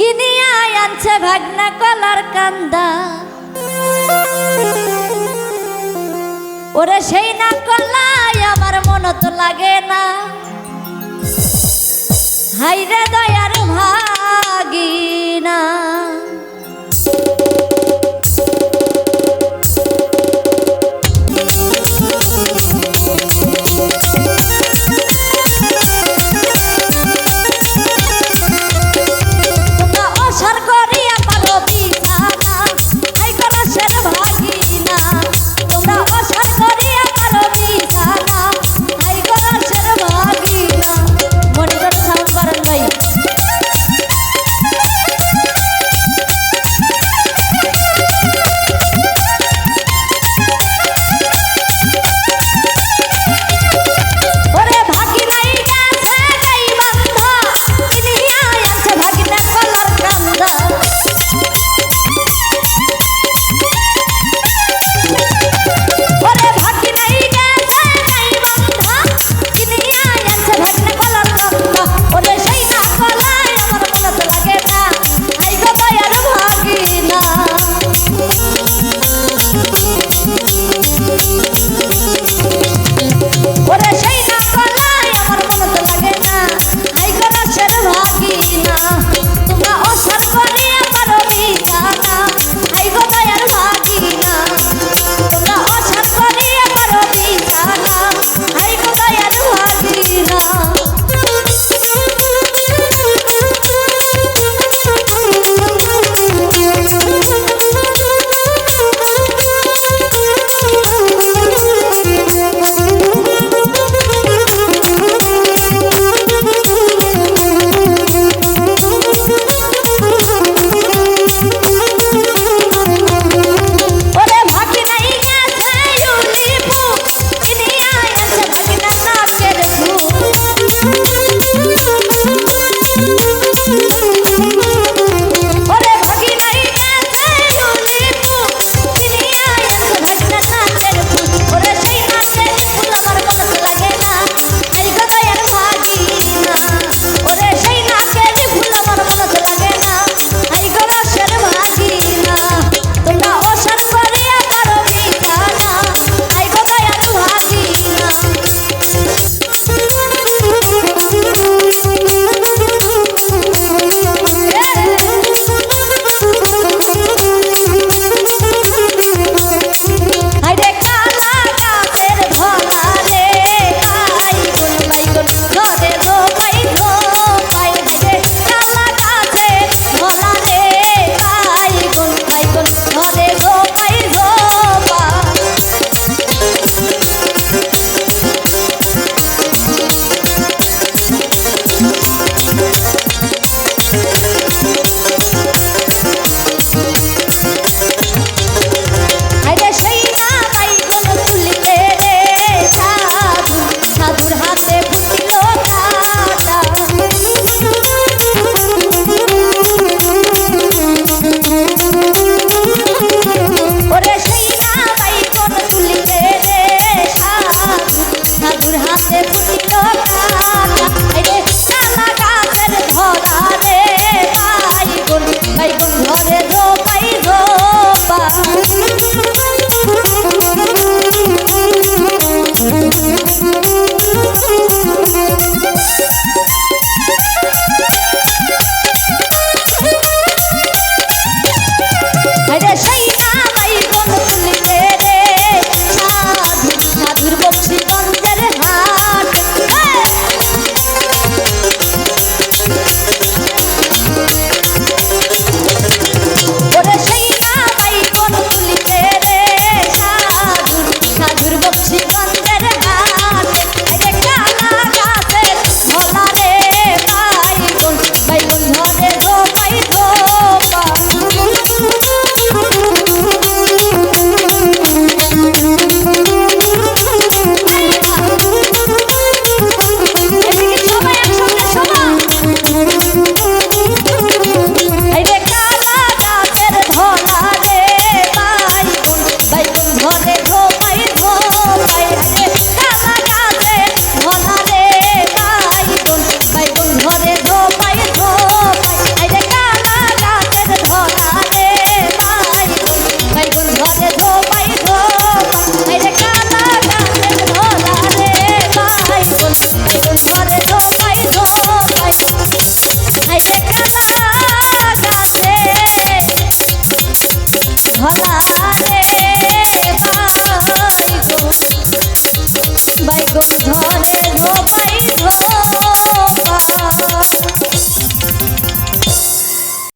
কিনিয়া আনছে ভাগনা কলার কান্দা। ওরে সেই না কলাই আমার মন তো লাগে না। হাইরে দয়ার ভাগিনা।